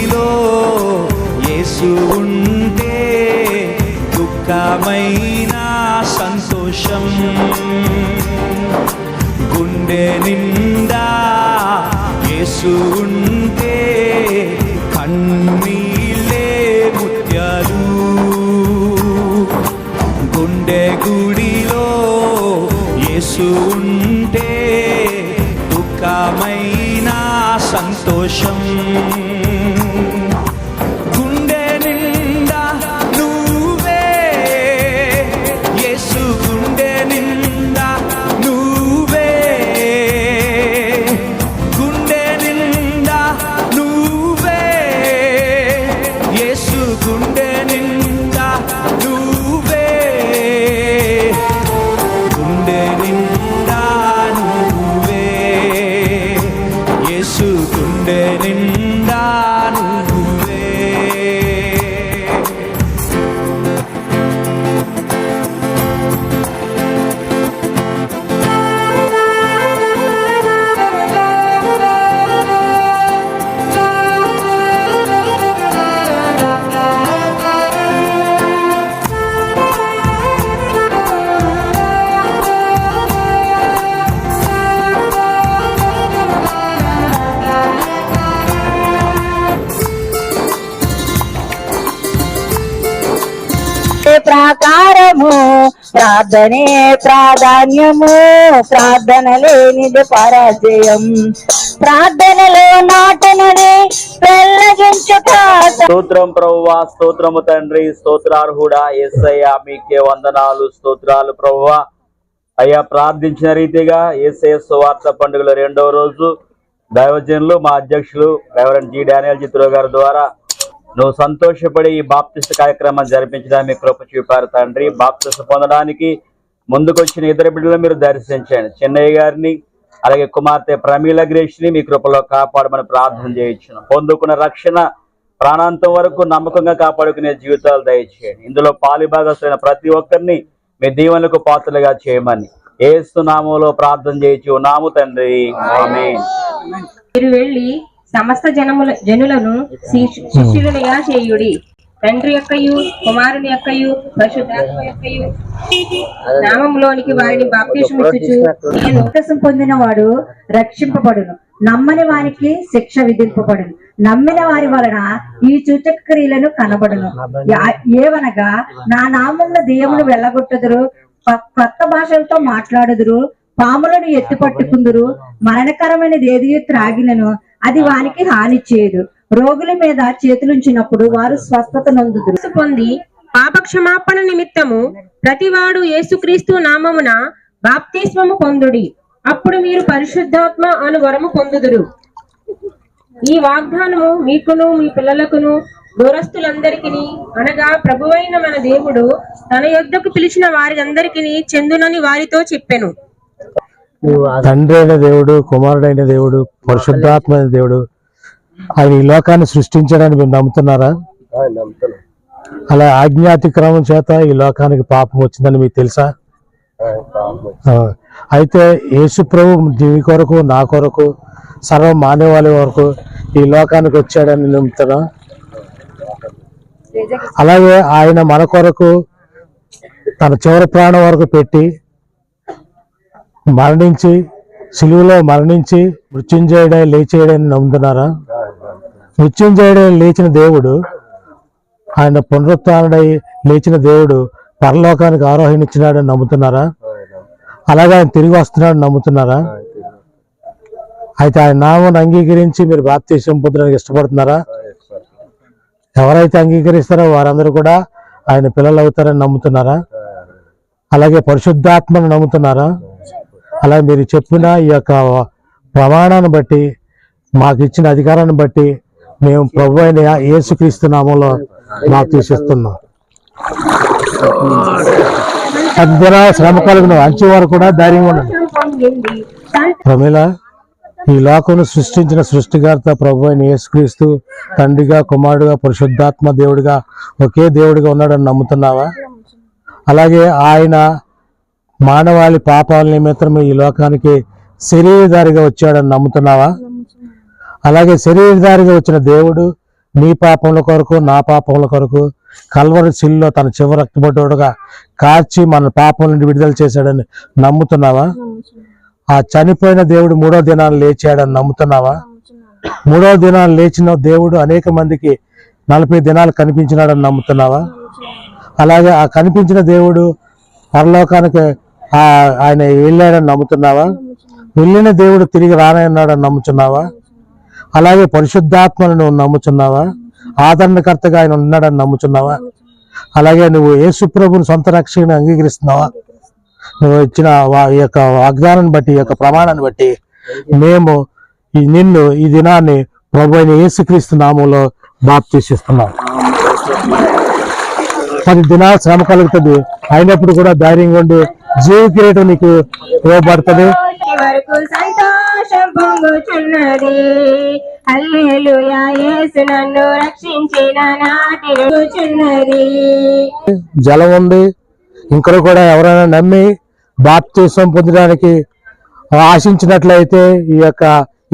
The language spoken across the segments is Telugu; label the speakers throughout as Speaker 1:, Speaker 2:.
Speaker 1: నీలో యేసు ఉంటే దుఃఖమైన సంతోషం. గుండె నిండా యేసు ఉంటే కన్నీలే ముత్యాలు. గుండె గుడిలో యేసు
Speaker 2: ప్రార్థనే ప్రాధాన్యము ప్రార్థన లేనిది పరాజయం. ప్రార్థనలో నాటనని
Speaker 3: స్తోత్రం ప్రభువా స్తోత్రము తండ్రి స్తోత్రార్హుడా ఎస్ఐయా మీకే వందనాలు స్తోత్రాలు ప్రభువా అయ్యా ప్రార్థించిన రీతిగా ఏసఐ వార్త పండుగల రెండవ రోజు దైవజనులు మా అధ్యక్షులు రెవరెంట్ జి. డానియల్ చిత్ర గారి ద్వారా నువ్వు సంతోషపడి ఈ బాప్తిస్ట్ కార్యక్రమం జరిపించడానికి మీ కృప చూపారు తండ్రి. బాప్తిస్ట్ పొందడానికి ముందుకొచ్చిన ఇద్దరు బిడ్డలు మీరు దర్శించండి. చెన్నయ్య గారిని అలాగే కుమార్తె ప్రమీల గ్రేష్ని మీ కృపలో కాపాడమని ప్రార్థన చేయొచ్చును పొందుకున్న రక్షణ ప్రాణాంతం వరకు నమ్మకంగా కాపాడుకునే జీవితాలు దయచేయండి. ఇందులో పాలిభాగస్తులైన ప్రతి ఒక్కరిని మీ దీవెనలకు పాత్రలుగా చేయమని ఏసు నామంలో ప్రార్థన చేయొచ్చు నాము తండ్రి
Speaker 4: మీరు వెళ్ళి సమస్త జనముల జనులను శిష్యు- శిష్యులునిగా చేయుడి. తండ్రి యొక్కయు కుమారుని యొక్కయు పరిశుద్ధాత్మ యొక్కయు. వారిని బాప్తిస్మిచ్చుచు
Speaker 2: బాప్తిసం పొందిన వాడు రక్షింపబడును. నమ్మని వారికి శిక్ష విధింపబడును. నమ్మిన వారి వలన ఈ సూచక క్రియలను కనబడును ఏవనగా నా నామంలో దేవుని వెళ్ళగొట్టుదురు కొత్త భాషలతో మాట్లాడుదురు పాములను ఎత్తి పట్టుకుందురు మరణకరమైనది ఏది త్రాగినను అది వానికి హాని చేయదు రోగుల మీద చేతులుంచినప్పుడు వారు స్వస్థత నొందుదురు.
Speaker 4: పొంది పాపక్షమాపణ నిమిత్తము ప్రతివాడు యేసుక్రీస్తు నామమున బాప్తిస్వము పొందుడి. అప్పుడు మీరు పరిశుద్ధాత్మ అను వరము పొందుదురు. ఈ వాగ్దానము మీకును మీ పిల్లలకును దూరస్తులందరికీ అనగా ప్రభువైన మన దేవుడు తన యొద్దకు పిలిచిన వారి అందరికీ చెందునని వారితో చెప్పెను.
Speaker 5: తండ్రి అయిన దేవుడు కుమారుడైన దేవుడు పరిశుద్ధాత్మైన దేవుడు ఆయన ఈ లోకాన్ని సృష్టించడానికి మీరు నమ్ముతున్నారా? అలా ఆజ్ఞాతిక్రమం చేత ఈ లోకానికి పాపం వచ్చిందని మీకు తెలుసా? అయితే యేసు ప్రభు దీని కొరకు నా కొరకు సర్వ మానవాళి వరకు ఈ లోకానికి వచ్చాడని నమ్ముతున్నా అలాగే ఆయన మన కొరకు తన చివరి ప్రాణం వరకు పెట్టి మరణించి సిలువలో మరణించి మృత్యుంజయుడే లేచేయడని నమ్ముతున్నారా? మృత్యుంజయుడే లేచిన దేవుడు ఆయన పునరుత్డై లేచిన దేవుడు పరలోకానికి ఆరోహణించినాడని నమ్ముతున్నారా? అలాగే ఆయన తిరిగి వస్తున్నాడని నమ్ముతున్నారా? అయితే ఆయన నామం అంగీకరించి మీరు బాప్తీసం పొందడానికి ఇష్టపడుతున్నారా? ఎవరైతే అంగీకరిస్తారో వారందరూ కూడా ఆయన పిల్లలు అవుతారని నమ్ముతున్నారా? అలాగే పరిశుద్ధాత్మను నమ్ముతున్నారా? అలా మీరు చెప్పిన ఈ యొక్క ప్రమాణాన్ని బట్టి మాకు ఇచ్చిన అధికారాన్ని బట్టి మేము ప్రభు అయిన యేసుక్రీస్తు నామంలో మాకు తీసిస్తున్నాం సద్గుణ శ్రమ కలిగిన అంచు వారు కూడా ధైర్యం ఉండండి. ప్రమిళ ఈ లోకమును సృష్టించిన సృష్టికర్త ప్రభు అయిన యేసుక్రీస్తు తండ్రిగా కుమారుడుగా పరిశుద్ధాత్మ దేవుడిగా ఒకే దేవుడిగా ఉన్నాడని నమ్ముతున్నావా? అలాగే ఆయన మానవాళి పాపాల నిమిత్తం ఈ లోకానికి శరీరధారిగా వచ్చాడని నమ్ముతున్నావా? అలాగే శరీరధారిగా వచ్చిన దేవుడు నీ పాపముల కొరకు నా పాపముల కొరకు కల్వరి శిల్లో తన చివరి రక్తపడ్డోడుగా కార్చి మన పాపం నుండి విడుదల చేశాడని నమ్ముతున్నావా? ఆ చనిపోయిన దేవుడు మూడో దినాలు లేచాడని నమ్ముతున్నావా? మూడో దినాలు లేచిన దేవుడు అనేక మందికి నలభై దినాలు కనిపించినాడని నమ్ముతున్నావా? అలాగే ఆ కనిపించిన దేవుడు పరలోకానికి ఆయన వెళ్ళాడని నమ్ముతున్నావా? వెళ్ళిన దేవుడు తిరిగి రానన్నాడని నమ్ముతున్నావా? అలాగే పరిశుద్ధాత్మను నువ్వు నమ్ముచున్నావా ఆదరణకర్తగా ఆయన ఉన్నాడని నమ్ముచున్నావా అలాగే నువ్వు యేసుప్రభుని సొంత రక్షణ అంగీకరిస్తున్నావా? నువ్వు ఇచ్చిన వా- ఈ యొక్క వాగ్దానాన్ని బట్టి ఈ యొక్క ప్రమాణాన్ని బట్టి మేము ఈ నిన్ను ఈ దినాన్ని ప్రభు అయిన యేసుక్రీస్తు నామంలో బాప్తీసిస్తున్నాం. పది దినాలు శ్రమ కలుగుతుంది. అయినప్పుడు కూడా ధైర్యంగా ఉండి జీవ కిరీటం నీకు ఇవ్వబడుతుంది.
Speaker 4: వరకు సంతోషం పొంగుచున్నది హల్లెలూయా యేసు నన్ను రక్షించిన నాటి చున్నది
Speaker 5: జలం ఉంది. ఇంకా కూడా ఎవరైనా నమ్మి బాప్తీసం పొందడానికి ఆశించినట్లయితే ఈ యొక్క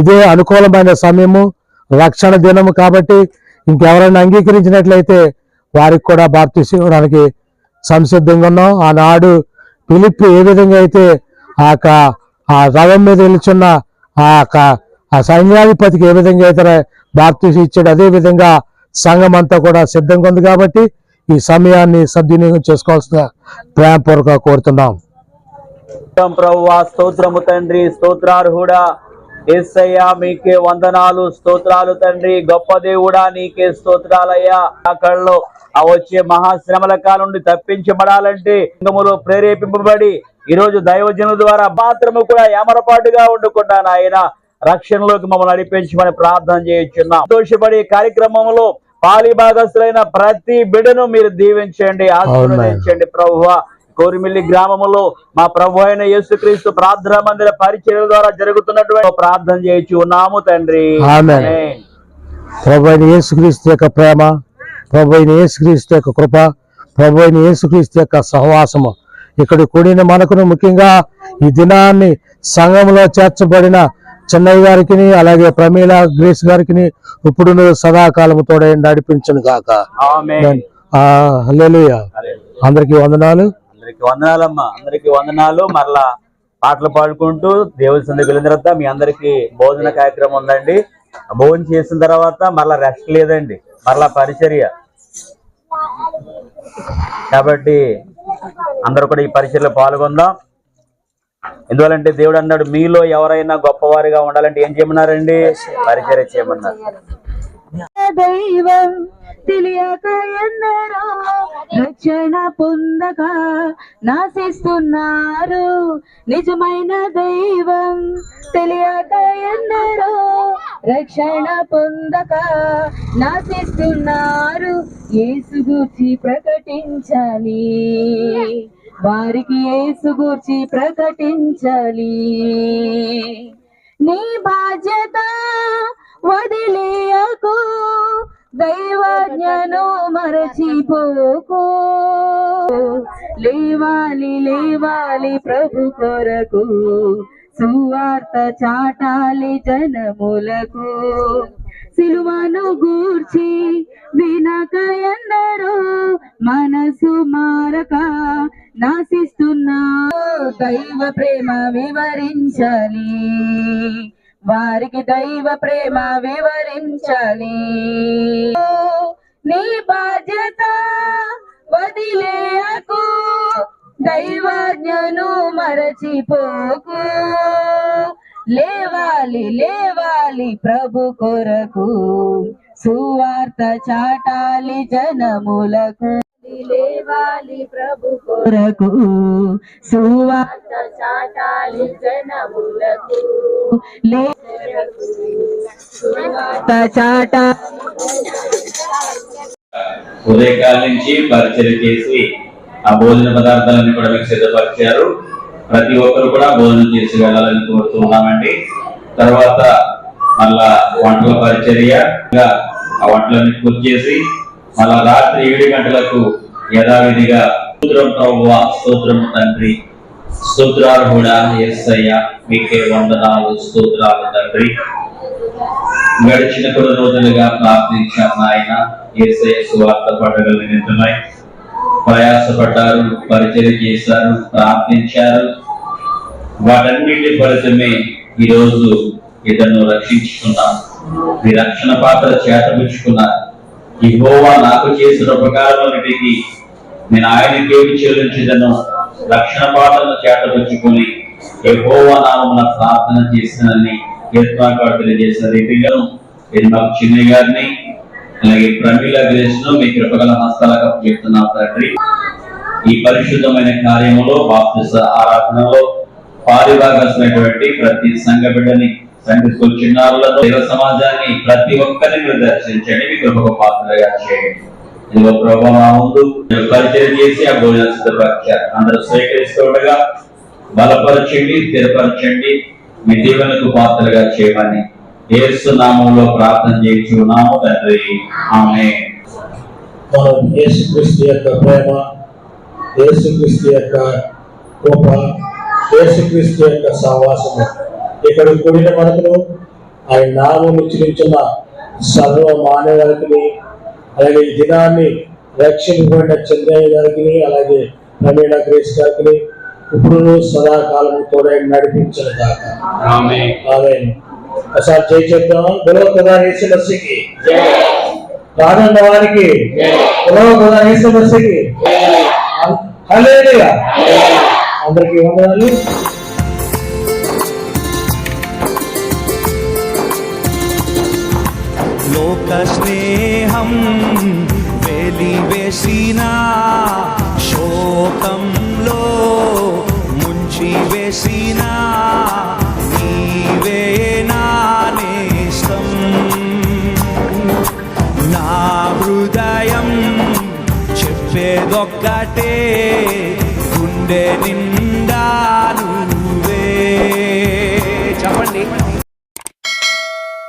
Speaker 5: ఇదే అనుకూలమైన సమయము రక్షణ దినము కాబట్టి ఇంకెవరైనా అంగీకరించినట్లయితే వారికి కూడా బాప్తీసం ఇవ్వడానికి సంసిద్ధంగా ఉన్నాం. ఆనాడు పిలిపి ఏ విధంగా అయితే ఆ యొక్క ఆ రథం మీద నిలుచున్న ఆ యొక్క ఆ సైన్యాధిపతికి ఏ విధంగా అయితే బాప్తీసం ఇచ్చాడు అదే విధంగా సంఘం అంతా కూడా సిద్ధంగా ఉంది కాబట్టి ఈ సమయాన్ని సద్వినియోగం చేసుకోవాల్సిన ప్రేమపూర్వక కోరుతున్నాం.
Speaker 3: స్తోత్రం ప్రభువా స్తోత్రము తండ్రి స్తోత్రార్హుడా ఎస్సయ్యా మీకే వందనాలు స్తోత్రాలు తండ్రి గొప్ప దేవుడా నీకే స్తోత్రాలయ్యా. కళ్ళు ఆ వచ్చే మహాశ్రమల కాలం నుండి తప్పించబడాలంటే సంఘములో ప్రేరేపింపబడి ఈ రోజు దైవజనుల ద్వారా మాత్రము కూడా ఏమరపాటుగా ఉండకుండా నాయన. రక్షణలోకి మమ్మల్ని నడిపించమని ప్రార్థన చేయించున్నాం. సంతోషపడి కార్యక్రమంలో పాలి భాగస్తులైన ప్రతి బిడను మీరు దీవించండి ఆశీర్వదించండి ప్రభువా. కోరిమిల్లి గ్రామములో మా ప్రభు అయిన యేసుక్రీస్తు ప్రార్థన మందిర పరిచయం ద్వారా జరుగుతున్నటువంటి ప్రార్థన చేయొచ్చు ఉన్నాము తండ్రి.
Speaker 5: ప్రభు అయిన యేసుక్రీస్తు యొక్క ప్రేమ ప్రభు అయిన యేసుక్రీస్తు యొక్క కృప ప్రభు అయిన యేసుక్రీస్తు యొక్క సహవాసము. ఇక్కడ కూడిన మనకును ముఖ్యంగా ఈ దినాన్ని సంఘంలో చేర్చబడిన చెన్నయ్య గారికి అలాగే ప్రమీల గ్రేస్ గారికి ఇప్పుడు సదాకాలము తోడే నడిపించను కాక. అందరికీ వందనాలు.
Speaker 3: అందరికి వందనాలమ్మా. అందరికి వందనాలు. మరలా పాటలు పాడుకుంటూ దేవుడి సందుకు వెళ్ళిన తర్వాత మీ అందరికి భోజన కార్యక్రమం ఉందండి. భోజనం చేసిన తర్వాత మళ్ళా రెస్ట్ లేదండి. మళ్ళా పరిచర్య. కాబట్టి అందరూ కూడా ఈ పరిచర్లో పాల్గొందాం. ఎందువలంటే దేవుడు అన్నాడు మీలో ఎవరైనా గొప్పవారిగా ఉండాలంటే ఏం చేయమన్నారండి? పరిచర్య చేయమన్నారు.
Speaker 2: దైవం తెలియక ఎందరో రక్షణ పొందక నాశిస్తున్నారు. నిజమైన దైవం తెలియక ఎందరో రక్షణ పొందక నాశిస్తున్నారు. యేసు గూర్చి ప్రకటించాలి వారికి యేసు గూర్చి ప్రకటించాలి నీ బాధ్యత వదిలేయకు. దైవజ్ఞను మరచిపోకు. లేవాలి లేవాలి ప్రభు కొరకు. సువార్త చాటాలి జనములకు. సిలువను గూర్చి వినక ఎందరో మనసు మారక నాశిస్తున్నా దైవ ప్రేమ వివరించాలి వారికి దైవ ప్రేమ వివరించాలి నీ బాధ్యత వదిలేయకు దైవాజ్ఞను మరచిపోకు. లేవాలి లేవాలి ప్రభు కొరకు సువార్త చాటాలి జనములకు. లేవాలి ప్రభు కొరకు సువార్త చాటాలి జనములకు. లే సువార్త చాట
Speaker 3: ఉదయకాలం నుంచి పరిచయం చేసి ఆ భోజన పదార్థాలన్నీ కూడా మీకు సిద్ధపరిచారు. ప్రతి ఒక్కరు కూడా భోజనం చేసి వెళ్ళాలని కోరుతూ ఉన్నామండి. తర్వాత మళ్ళా వంటల పరిచర్య. ఆ వంటలన్నీ పూర్తి చేసి మళ్ళా రాత్రి ఏడు గంటలకు యథావిధిగా సూత్రం ప్రభువ సూత్రం తండ్రి. సూత్రార్హుడ కూడా మీకే వందనాలు స్తోత్రాలు తండ్రి. గడిచిన కొన్ని రోజులుగా ప్రార్థించాం ఆయన ఏసయ్య సువార్త పండుగలు నిమిత్తమై ప్రయాసపడ్డారు పరిచయం చేశారు ప్రార్థించారు. వాటన్నిటి ఫలితమే ఈరోజు ఇతను రక్షించుకున్నారు మీ రక్షణ పాత్ర చేతపుచ్చుకున్నారు ఈ హోవా నాకు చేసిన ఉపకారములన్నిటికీ నేను ఆయనకేమి చెల్లించదను రక్షణ పాత్రను చేతపుచ్చుకొని ఈ హోవా ప్రార్థన చేసినని కీర్తనాకాడు తెలియజేసిన రీతిగాను నేను మాకు చిన్న గారిని అలాగే ప్రమీల గ్రేస్ మీ కృపగల హస్తాలకు చెప్తున్నాం తండ్రి. ఈ పరిశుద్ధమైన కార్యములో బాప్తిస ఆరాధనలో పారిభాగమైనటువంటి ప్రతి సంఘ బిడ్డని సంఘ చిన్నారులను దైవ సమాజాన్ని ప్రతి ఒక్కరిని మీరు దర్శించండి. మీ కృపకు పాత్రగా చేయండి. ఇదిగో ప్రభావ ముందు మీరు పరిచయం చేసి ఆ భోజన సిద్ధపరిచారు అందరూ స్వీకరిస్తుండగా బలపరచండి స్థిరపరచండి. మీ దీవెనకు పాత్రగా చేయమని యేసు నామంలో ప్రార్థన చేయించున్నాము తండ్రి. ఆమె
Speaker 5: మనం యేసుక్రీస్తు యొక్క ప్రేమ యేసుక్రీస్తు యొక్క కృప యేసుక్రీస్తు యొక్క సహవాసము ఇక్కడ కూడిన మనకును ఆయన నామం ఉచ్చరించిన సర్వ మానవాళికి అలాగే ఈ దినాన్ని రక్షింపబడిన చంద్రయ్య గారికి అలాగే ప్రవీణ గ్రేస్ గారికి ఇప్పుడు సదాకాలం కూడా నడిపించిన దాకా
Speaker 3: ఆమె
Speaker 5: ఆమె ఒకసారి చేయి చెప్తాం గొడవ కదా యేసు మసీకి రానున్న వారికి గొడవ కదా యేసు మసీకి హల్లెలూయా అందరికీ వందనాలు
Speaker 1: లోక స్నేహం వెలివేసిన గుండె నిండా